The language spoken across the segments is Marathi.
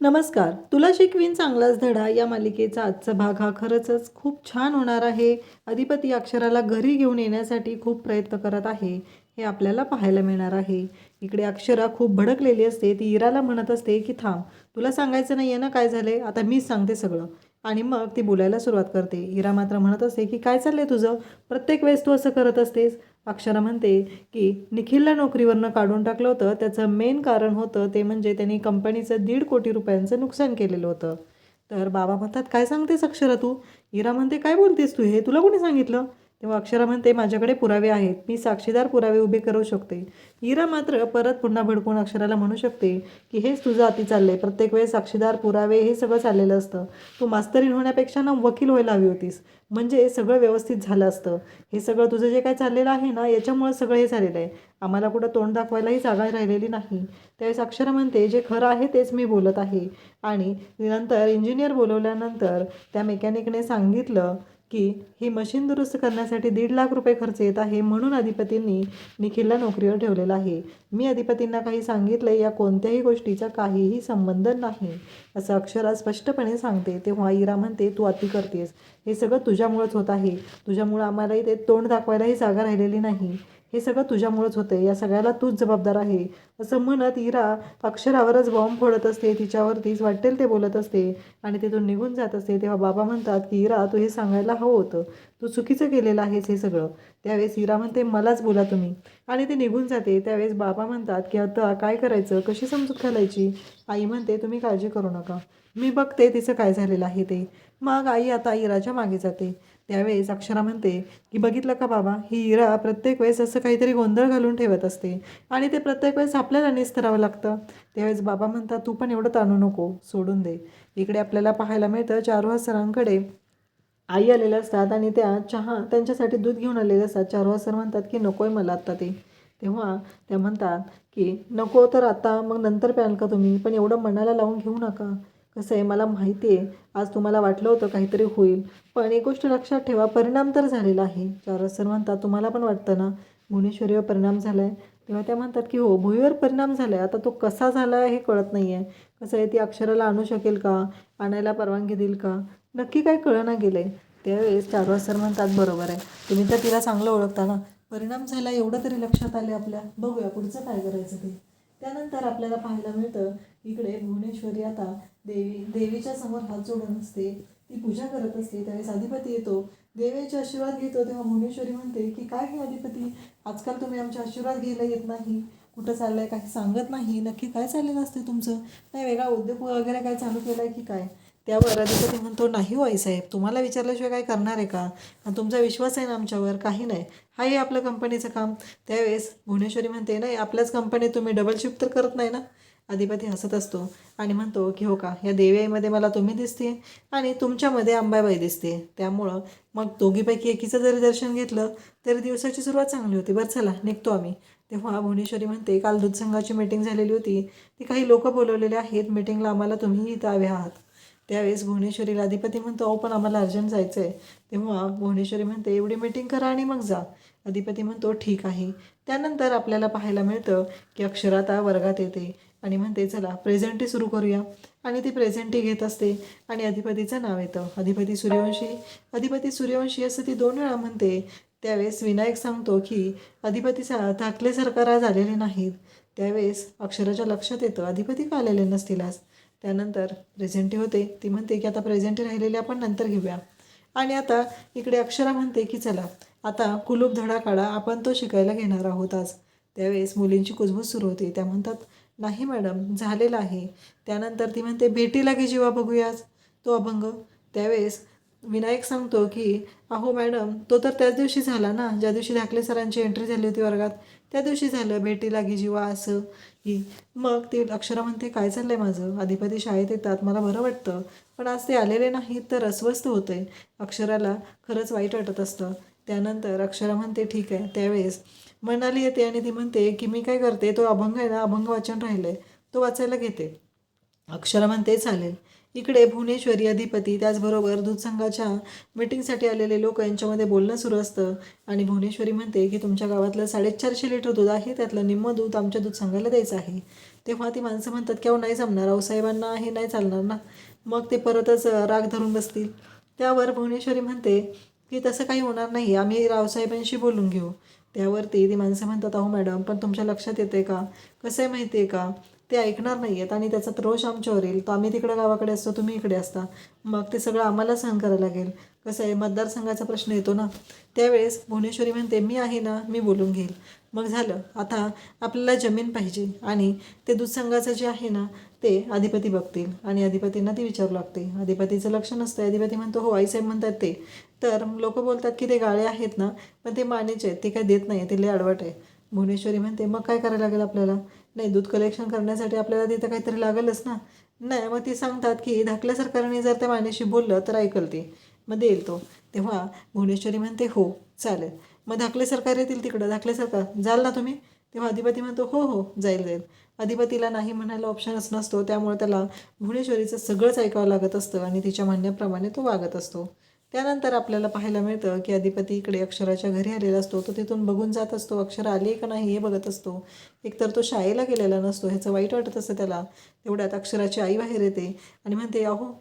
नमस्कार. तुला शिकवीन चांगलाच धडा या मालिकेचा आजचा भाग हा खरंच खूप छान होणार आहे. अधिपती अक्षराला घरी घेऊन येण्यासाठी खूप प्रयत्न करत आहे. हे आपल्याला पाहायला मिळणार आहे. इकडे अक्षरा खूप भडकलेली असते. ती इराला म्हणत असते की थांब तुला सांगायचं नाही आहे ना काय झाले आता मीच सांगते सगळं. आणि मग ती बोलायला सुरुवात करते. इरा मात्र म्हणत असते की काय चाललंय तुझं? प्रत्येक वेळेस तू असं करत असतेस. अक्षरा म्हणते की निखिलला नोकरीवरनं काढून टाकलं होतं. त्याचं मेन कारण होतं ते म्हणजे त्यांनी कंपनीचं दीड कोटी रुपयांचं नुकसान केलेलं होतं. तर बाबा म्हणतात काय सांगतेस अक्षरा तू? इरा म्हणते काय बोलतेस तू? हे तुला कोणी सांगितलं? तेव्हा अक्षरा म्हणते माझ्याकडे पुरावे आहेत. मी साक्षीदार पुरावे उभे करू शकते. इरा मात्र परत पुन्हा भडकून अक्षराला म्हणू शकते की हेच तुझं अति चाललंय. प्रत्येक वेळेस साक्षीदार पुरावे हे सगळं चाललेलं असतं. तू मास्तरीन होण्यापेक्षा ना वकील व्हायला हवी होतीस. म्हणजे सगळं व्यवस्थित झालं असतं. हे सगळं तुझं जे काय चाललेलं आहे ना याच्यामुळं सगळं हे झालेलं आहे. आम्हाला कुठं तोंड दाखवायलाही जागा राहिलेली नाही. त्यावेळेस अक्षरा म्हणते जे खरं आहे तेच मी बोलत आहे. आणि नंतर इंजिनियर बोलवल्यानंतर त्या मेकॅनिकने सांगितलं की ही मशीन दुरुस्त करण्यासाठी दीड लाख रुपये खर्च येत आहे म्हणून अधिपतींनी निखिलला नोकरीवर ठेवलेलं आहे. मी अधिपतींना काही सांगितलं या कोणत्याही गोष्टीचा काहीही संबंध नाही असं अक्षरा स्पष्टपणे सांगते. तेव्हा इरा म्हणते तू अति करतेस. हे सगळं तुझ्यामुळंच होत आहे. तुझ्यामुळं आम्हालाही ते तोंड दाखवायलाही जागा राहिलेली नाही. हे सगळं तुझ्यामुळंच होतं या सगळ्याला तूच जबाबदार आहे. असं म्हणत इरा अक्षरावरच बॉम्ब फोडत असते. तिच्यावरतीच वाटेल ते बोलत असते. आणि तिथून निघून जात असते. तेव्हा बाबा म्हणतात की इरा तू हे सांगायला हवं होतं. तू चुकीचं केलेलं आहेस हे सगळं. त्यावेळेस इरा म्हणते मलाच बोला तुम्ही. आणि ते निघून जाते. त्यावेळेस बाबा म्हणतात की आता काय करायचं? कशी समजूत घालायची? आई म्हणते तुम्ही काळजी करू नका. मी बघते तिचं काय झालेलं आहे ते. मग आई आता इराच्या मागे जाते. त्यावेळेस अक्षरा म्हणते की बघितलं का बाबा? ही इरा प्रत्येक वेळेस असं काहीतरी गोंधळ घालून ठेवत असते आणि ते प्रत्येक वेळेस आपल्याला निस्तरावं लागतं. त्यावेळेस बाबा म्हणतात तू पण एवढं ताणू नको सोडून दे. इकडे आपल्याला पाहायला मिळतं चारुहा सरांकडे आई आलेल्या असतात आणि त्या चहा त्यांच्यासाठी दूध घेऊन आलेले असतात. चारुहा सर म्हणतात की नको आहे मला आत्ता ते. तेव्हा त्या म्हणतात की नको तर आता मग नंतर प्याल का तुम्ही? पण एवढं मनाला लावून घेऊ नका. कसं आहे मला माहिती आहे. आज तुम्हाला वाटलं होतं काहीतरी होईल. पण एक गोष्ट लक्षात ठेवा परिणाम तर झालेला आहे. चारस सर म्हणतात तुम्हाला पण वाटतं ना? भुवनेश्वरीवर परिणाम झाला आहे तेव्हा त्या म्हणतात की हो भुईवर परिणाम झाला आहे आता तो कसा झाला आहे हे कळत नाही आहे कसं आहे ती अक्षराला आणू शकेल का? आणायला परवानगी देईल का? नक्की काय कळना गेलं आहे त्यावेळेस चारवा सर म्हणतात बरोबर आहे. तुम्ही तर तिला चांगलं ओळखता ना? परिणाम झाला एवढं तरी लक्षात आले आपल्या. बघूया पुढचं काय करायचं ते. त्यानंतर आपल्याला पाहायला मिळतं इकडे भुवनेश्वरी आता देवी देवीच्या समोर हात जोडून असते ती पूजा करत असते त्यावेळेस अधिपती येतो. देवीचे आशीर्वाद घेतो तेव्हा भुवनेश्वरी म्हणते की काय हे अधिपती? आजकाल तुम्ही आमचे आशीर्वाद घ्यायला येत नाही कुठं चाललंय काही सांगत नाही नक्की काय चाललेलं असते तुमचं? नाही वेगळा उद्योग वगैरे काय चालू केला आहे की काय? त्यावर अधिपती म्हणतो नाही हो आईसाहेब तुम्हाला विचारल्याशिवाय काय करणार आहे का? तुमचा विश्वास आहे ना आमच्यावर काही नाही. हाही आपलं कंपनीचं काम. त्यावेळेस भुवनेश्वरी म्हणते नाही आपल्याच कंपनीत तुम्ही डबल शिफ्ट तर करत नाही ना? अधिपती हसत असतो आणि म्हणतो की हो का या देवीआईमध्ये मला तुम्ही दिसते आणि तुमच्यामध्ये अंबाबाई दिसते त्यामुळं मग दोघीपैकी एकीचं जरी दर्शन घेतलं तरी दिवसाची सुरुवात चांगली होती. बरं चला निघतो आम्ही. तेव्हा भुवनेश्वरी म्हणते काल दूध संघाची मीटिंग झालेली होती. ती काही लोक बोलवलेले आहेत. मीटिंगला आम्हाला तुम्ही इथं हवे आहात. त्यावेळेस भुवनेश्वरीला अधिपती म्हणतो अहो पण आम्हाला अर्जंट जायचं आहे तेव्हा भुवनेश्वरी म्हणते एवढी मीटिंग करा आणि मग जा. अधिपती म्हणतो ठीक आहे. त्यानंतर आपल्याला पाहायला मिळतं की अक्षराता वर्गात येते आणि म्हणते चला प्रेझेंटी सुरू करूया. आणि ती प्रेझेंटी घेत असते आणि अधिपतीचं नाव येतं. अधिपती सूर्यवंशी. अधिपती सूर्यवंशी असं ती दोन वेळा म्हणते. त्यावेळेस विनायक सांगतो की अधिपती सा थाकले सरकार आज आलेले नाहीत. त्यावेळेस अक्षराच्या लक्षात येतं अधिपती का आलेले नसतील आज त्यानंतर प्रेझेंटी होते. ती म्हणते की आता प्रेझेंटी राहिलेली आपण नंतर घेऊया. आणि आता इकडे अक्षरा म्हणते की चला आता कुलूप धडा काढा. आपण तो शिकायला घेणार आहोत आज. त्यावेळेस मुलींची कुजबूज सुरू होते. त्या म्हणतात नाही मॅडम झालेला आहे. त्यानंतर ती म्हणते भेटी लागे जीवा बघूयाच तो अभंग. त्यावेळेस विनायक सांगतो की अहो मॅडम तो तर त्याच दिवशी झाला ना. ज्या दिवशी धाकले सरांची एंट्री झाली होती वर्गात त्या दिवशी झालं भेटी लागी जीवा असं. ही. मग ती अक्षरा म्हणते काय चाललंय माझं? अधिपती शाळेत येतात. मला बरं वाटतं. पण आज ते आलेले नाहीत तर अस्वस्थ होतंय. अक्षराला खरंच वाईट वाटत असतं. त्यानंतर अक्षरा म्हणते ठीक आहे. त्यावेळेस मनाली येते आणि ती म्हणते की मी काय करते? तो अभंग आहे ना अभंग वाचन राहिलं आहे तो वाचायला घेते. अक्षरा म्हणते चालेल. इकडे भुवनेश्वरी अधिपती त्याचबरोबर दूध संघाच्या मीटिंगसाठी आलेले लोक यांच्यामध्ये बोलणं सुरू असतं. आणि भुवनेश्वरी म्हणते की तुमच्या गावातलं साडेचारशे लिटर दूध आहे त्यातलं निम्म दूध आमच्या दूध संघाला द्यायचं आहे. तेव्हा ती माणसं म्हणतात की अहो नाही जमणार. रावसाहेबांना हे नाही चालणार ना. मग ते परतच राग धरून बसतील. त्यावर भुवनेश्वरी म्हणते की तसं काही होणार नाही. आम्ही रावसाहेबांशी बोलून घेऊ. त्यावरती ती माणसं म्हणतात अहो मॅडम पण तुमच्या लक्षात येते का? कसं आहे माहिती आहे का? ते ऐकणार नाही आहेत आणि त्याचा त्रोष आमच्यावर येईल. तो आम्ही तिकडे गावाकडे असतो तुम्ही इकडे असता. मग ते सगळं आम्हाला सहन करायला लागेल. कसं आहे मतदारसंघाचा प्रश्न येतो ना. त्यावेळेस भुवनेश्वरी म्हणते मी आहे ना मी बोलून घेईल. मग झालं. आता आपल्याला जमीन पाहिजे आणि ते दूधसंघाचं जे आहे ना ते अधिपती बघतील आणि अधिपतींना ती विचारू लागते. अधिपतीचं लक्ष नसतं अधिपती म्हणतो हो आईसाहेब म्हणतात ते. तर लोक बोलतात की ते गाळे आहेत ना पण ते मानेचे आहेत. ते काय देत नाही ते लय अडवट आहे. भुवनेश्वरी म्हणते मग काय करायला लागेल आपल्याला? नाही दूध कलेक्शन करण्यासाठी आपल्याला तिथं काहीतरी लागेलच ना. नाही मग ती सांगतात की धाकल्या सरकारने जर त्या मानेशी बोललं तर ऐकल ते. मग देईल तो. तेव्हा भुवनेश्वरी म्हणते हो चालेल. मग धाकले सरकार येतील तिकडं. धाकले सरकार जाल ना तुम्ही? तेव्हा अधिपती म्हणतो हो हो जाईल जाईल. अधिपतीला नाही म्हणायला ऑप्शनच नसतो. त्यामुळे त्याला भुवनेश्वरीचं सगळंच ऐकावं लागत असतं आणि तिच्या म्हणण्याप्रमाणे तो वागत असतो. त्यानंतर आपल्याला पाहायला मिळतं की अधिपती इकडे अक्षराच्या घरी आलेला असतो. तो तिथून बघून जात असतो अक्षर आली का नाही हे बघत असतो. एकतर तो शाळेला गेलेला नसतो ह्याचं वाईट वाटत असतं त्याला. तेवढ्यात अक्षराची आई बाहेर येते आणि म्हणते अहो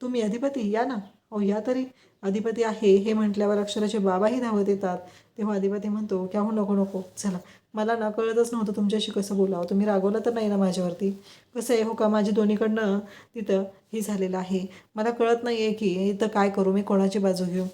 तुम्ही अधिपती? या ना. अहो या तरी. अधिपती आहे हे म्हटल्यावर अक्षराचे बाबाही धावत येतात. तेव्हा अधिपती म्हणतो की अहो नको नको. चला मला ना कळतच नव्हतं तुमच्याशी कसं बोलावं. तुम्ही रागवलं तर नाही ना माझ्यावरती. कसं आहे हो का? माझी दोन्हीकडनं तिथं हे झालेलं आहे. मला कळत नाही आहे की इथं काय करू? मी कोणाची बाजू घेऊ?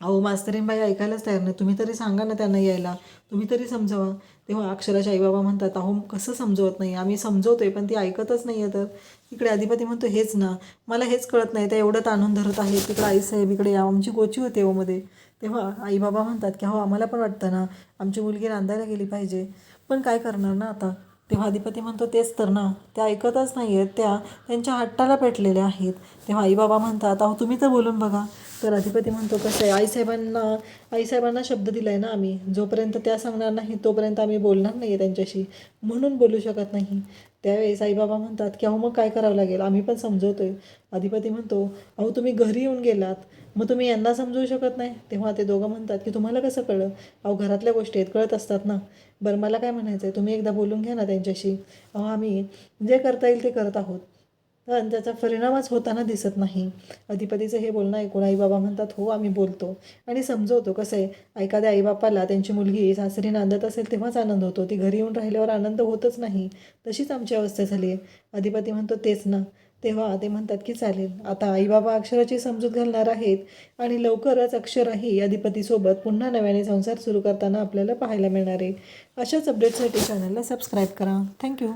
अहो मास्तरीनबाई ऐकायलाच तयार नाही. तुम्ही तरी सांगा ना त्यांना यायला. तुम्ही तरी समजावा. तेव्हा अक्षराच्या आईबाबा म्हणतात अहो कसं समजवत नाही? आम्ही समजवतोय पण ती ऐकतच नाही आहे तर. इकडे अधिपती म्हणतो हेच ना. मला हेच कळत नाही. त्या एवढं ताणून धरत आहे तिकडे आईसाहेब इकडे या. आमची गोची होते ओमध्ये तेव्हा आईबाबा म्हणतात की हो आम्हाला पण वाटतं ना. आमची मुलगी रांधायला गेली पाहिजे. पण काय करणार ना आता? तेव्हा अधिपती म्हणतो तेच तर ना. त्या ऐकतच नाही आहेत त्या त्यांच्या हट्टाला पेटलेल्या आहेत. तेव्हा आईबाबा म्हणतात अहो तुम्ही तर बोलून बघा. तर अधिपती म्हणतो कसं आहे आईसाहेबांना आईसाहेबांना शब्द दिला आहे ना आम्ही. जोपर्यंत त्या सांगणार नाही तोपर्यंत आम्ही बोलणार नाही आहे त्यांच्याशी. म्हणून बोलू शकत नाही. त्यावेळेस आईबाबा म्हणतात की अहो मग काय करावं लागेल? आम्ही पण समजवतो आहे अधिपती म्हणतो अहो तुम्ही घरी येऊन गेलात. मग तुम्ही यांना समजवू शकत नाही? तेव्हा ते दोघं म्हणतात की तुम्हाला कसं कळलं? अहो घरातल्या गोष्टी आहेत कळत असतात ना. बरं मला काय म्हणायचं आहे तुम्ही एकदा बोलून घ्या ना त्यांच्याशी. अहो आम्ही जे करता येईल ते करत आहोत. पण त्याचा परिणामच होताना दिसत नाही. अधिपतीचं हे बोलणं ऐकून आईबाबा म्हणतात हो आम्ही बोलतो. आणि समजवतो कसं आहे एखाद्या आईबापाला त्यांची मुलगी सासरी नांदत असेल तेव्हाच आनंद होतो. ती घरी येऊन राहिल्यावर आनंद होतच नाही. तशीच आमची अवस्था झाली आहे. अधिपती म्हणतो तेच ना. तेव्हा ते म्हणतात की चालेल. आता आईबाबा अक्षराची समजूत घालणार आहेत आणि लवकरच अक्षराही अधिपतीसोबत पुन्हा नव्याने संसार सुरू करताना आपल्याला पाहायला मिळणार आहे. अशाच अपडेटसाठी चॅनलला सबस्क्राईब करा. थँक्यू